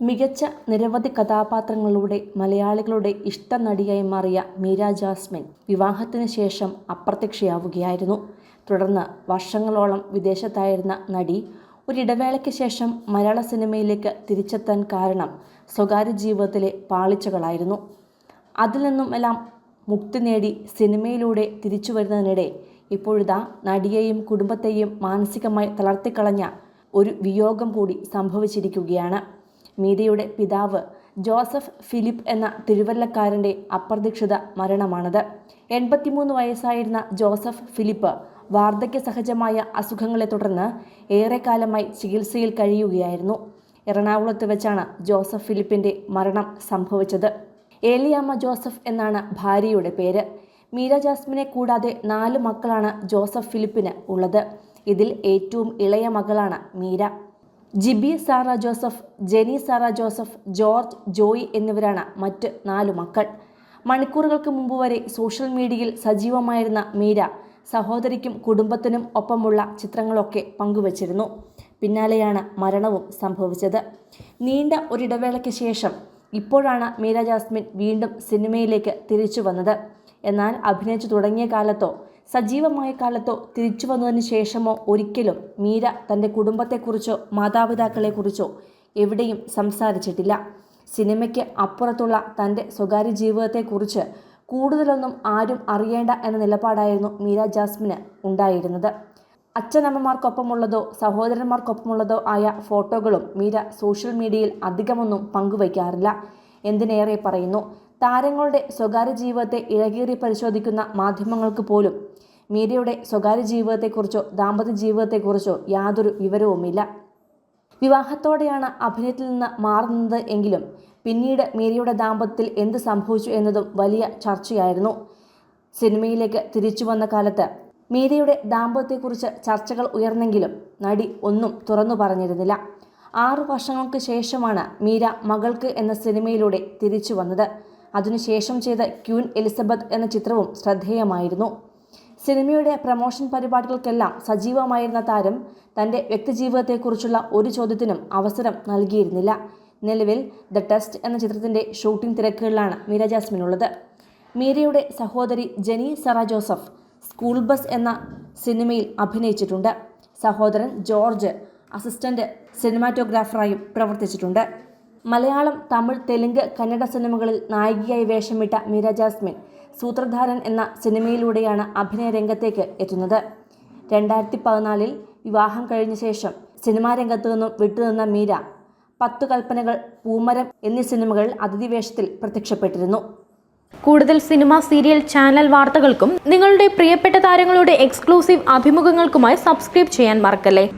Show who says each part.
Speaker 1: മികച്ച നിരവധി കഥാപാത്രങ്ങളിലൂടെ മലയാളികളുടെ ഇഷ്ട നടിയായി മാറിയ മീര ജാസ്മിൻ വിവാഹത്തിന് ശേഷം അപ്രത്യക്ഷയാവുകയായിരുന്നു. തുടർന്ന് വർഷങ്ങളോളം വിദേശത്തായിരുന്ന നടി ഒരിടവേളയ്ക്ക് ശേഷം മലയാള സിനിമയിലേക്ക് തിരിച്ചെത്താൻ കാരണം സ്വകാര്യ ജീവിതത്തിലെ പാളിച്ചകളായിരുന്നു. അതിൽ നിന്നുമെല്ലാം മുക്തി നേടി സിനിമയിലൂടെ തിരിച്ചു വരുന്നതിനിടെ ഇപ്പോഴിതാ നടിയെയും കുടുംബത്തെയും മാനസികമായി തളർത്തിക്കളഞ്ഞ ഒരു വിയോഗം കൂടി സംഭവിച്ചിരിക്കുകയാണ്. മീരയുടെ പിതാവ് ജോസഫ് ഫിലിപ്പ് എന്ന തിരുവല്ലക്കാരന്റെ അപ്രതീക്ഷിത മരണമാണത്. എൺപത്തിമൂന്ന് വയസ്സായിരുന്ന ജോസഫ് ഫിലിപ്പ് വാർദ്ധക്യ സഹജമായ അസുഖങ്ങളെ തുടർന്ന് ഏറെക്കാലമായി ചികിത്സയിൽ കഴിയുകയായിരുന്നു. എറണാകുളത്ത് വെച്ചാണ് ജോസഫ് ഫിലിപ്പിന്റെ മരണം സംഭവിച്ചത്. ഏലിയാമ്മ ജോസഫ് എന്നാണ് ഭാര്യയുടെ പേര്. മീര ജാസ്മിനെ കൂടാതെ നാല് മക്കളാണ് ജോസഫ് ഫിലിപ്പിന് ഉള്ളത്. ഇതിൽ ഏറ്റവും ഇളയ മകളാണ് Meera. Jibi Sara Joseph Jeni Sara Joseph George Joy എന്നിവരാണ് മറ്റ് നാലു മക്കൾ. മണിക്കൂറുകൾക്ക് മുമ്പ് വരെ സോഷ്യൽ മീഡിയയിൽ സജീവമായിരുന്ന മീര സഹോദരിക്കും കുടുംബത്തിനും ഒപ്പമുള്ള ചിത്രങ്ങളൊക്കെ പങ്കുവച്ചിരുന്നു. പിന്നാലെയാണ് മരണവും സംഭവിച്ചത്. നീണ്ട ഒരിടവേളയ്ക്ക് ശേഷം ഇപ്പോഴാണ് മീര ജാസ്മിൻ വീണ്ടും സിനിമയിലേക്ക് തിരിച്ചു വന്നത്. എന്നാൽ അഭിനയിച്ചു തുടങ്ങിയ കാലത്തോ സജീവമായ കാലത്തോ തിരിച്ചു വന്നതിന് ശേഷമോ ഒരിക്കലും മീര തന്റെ കുടുംബത്തെക്കുറിച്ചോ മാതാപിതാക്കളെക്കുറിച്ചോ എവിടെയും സംസാരിച്ചിട്ടില്ല. സിനിമയ്ക്ക് അപ്പുറത്തുള്ള തന്റെ സ്വകാര്യ ജീവിതത്തെക്കുറിച്ച് കൂടുതലൊന്നും ആരും അറിയേണ്ട എന്ന നിലപാടായിരുന്നു മീര ജാസ്മിന് ഉണ്ടായിരുന്നത്. അച്ഛനമ്മമാർക്കൊപ്പമുള്ളതോ സഹോദരന്മാർക്കൊപ്പമുള്ളതോ ആയ ഫോട്ടോകളും മീര സോഷ്യൽ മീഡിയയിൽ അധികമൊന്നും പങ്കുവയ്ക്കാറില്ല. എന്തിനേറെ പറയുന്നു താരങ്ങളുടെ സ്വകാര്യ ജീവിതത്തെ ഇഴകീറി പരിശോധിക്കുന്ന മാധ്യമങ്ങൾക്ക് പോലും മീരയുടെ സ്വകാര്യ ജീവിതത്തെക്കുറിച്ചോ ദാമ്പത്യ ജീവിതത്തെക്കുറിച്ചോ യാതൊരു വിവരവുമില്ല. വിവാഹത്തോടെയാണ് അഭിനയത്തിൽ നിന്ന് മാറുന്നത് എങ്കിലും പിന്നീട് മീരയുടെ ദാമ്പത്യത്തിൽ എന്ത് സംഭവിച്ചു എന്നതും വലിയ ചർച്ചയായിരുന്നു. സിനിമയിലേക്ക് തിരിച്ചു വന്ന കാലത്ത് മീരയുടെ ദാമ്പത്യത്തെക്കുറിച്ച് ചർച്ചകൾ ഉയർന്നെങ്കിലും നടി ഒന്നും തുറന്നു പറഞ്ഞിരുന്നില്ല. ആറു വർഷങ്ങൾക്ക് ശേഷമാണ് മീര മകൾക്ക് എന്ന സിനിമയിലൂടെ തിരിച്ചു വന്നത്. അതിനുശേഷം ചെയ്ത ക്യൂൻ എലിസബത്ത് എന്ന ചിത്രവും ശ്രദ്ധേയമായിരുന്നു. സിനിമയുടെ പ്രമോഷൻ പരിപാടികൾക്കെല്ലാം സജീവമായിരുന്ന താരം തന്റെ വ്യക്തിജീവിതത്തെക്കുറിച്ചുള്ള ഒരു ചോദ്യത്തിനും അവസരം നൽകിയിരുന്നില്ല. നിലവിൽ ദ ടെസ്റ്റ് എന്ന ചിത്രത്തിന്റെ ഷൂട്ടിംഗ് തിരക്കുകളിലാണ് മീര ജാസ്മിൻ ഉള്ളത് മീരയുടെ സഹോദരി Jeni Sara Joseph school bus എന്ന സിനിമയിൽ അഭിനയിച്ചിട്ടുണ്ട്. സഹോദരൻ ജോർജ് അസിസ്റ്റന്റ് സിനിമാറ്റോഗ്രാഫറായും പ്രവർത്തിച്ചിട്ടുണ്ട്. മലയാളം തമിഴ് തെലുങ്ക് കന്നഡ സിനിമകളിൽ നായികയായി വേഷമിട്ട മീര ജാസ്മിൻ സൂത്രധാരൻ എന്ന സിനിമയിലൂടെയാണ് അഭിനയ രംഗത്തേക്ക് എത്തുന്നത്. രണ്ടായിരത്തി പതിനാലിൽ വിവാഹം കഴിഞ്ഞ ശേഷം സിനിമാ രംഗത്തു നിന്നും വിട്ടുനിന്ന മീര പത്തു കൽപ്പനകൾ പൂമരം എന്നീ സിനിമകളിൽ അതിഥി വേഷത്തിൽ പ്രത്യക്ഷപ്പെട്ടിരുന്നു.
Speaker 2: കൂടുതൽ സിനിമ സീരിയൽ ചാനൽ വാർത്തകൾക്കും നിങ്ങളുടെ പ്രിയപ്പെട്ട താരങ്ങളുടെ എക്സ്ക്ലൂസീവ് അഭിമുഖങ്ങൾക്കുമായി സബ്സ്ക്രൈബ് ചെയ്യാൻ മറക്കല്ലേ?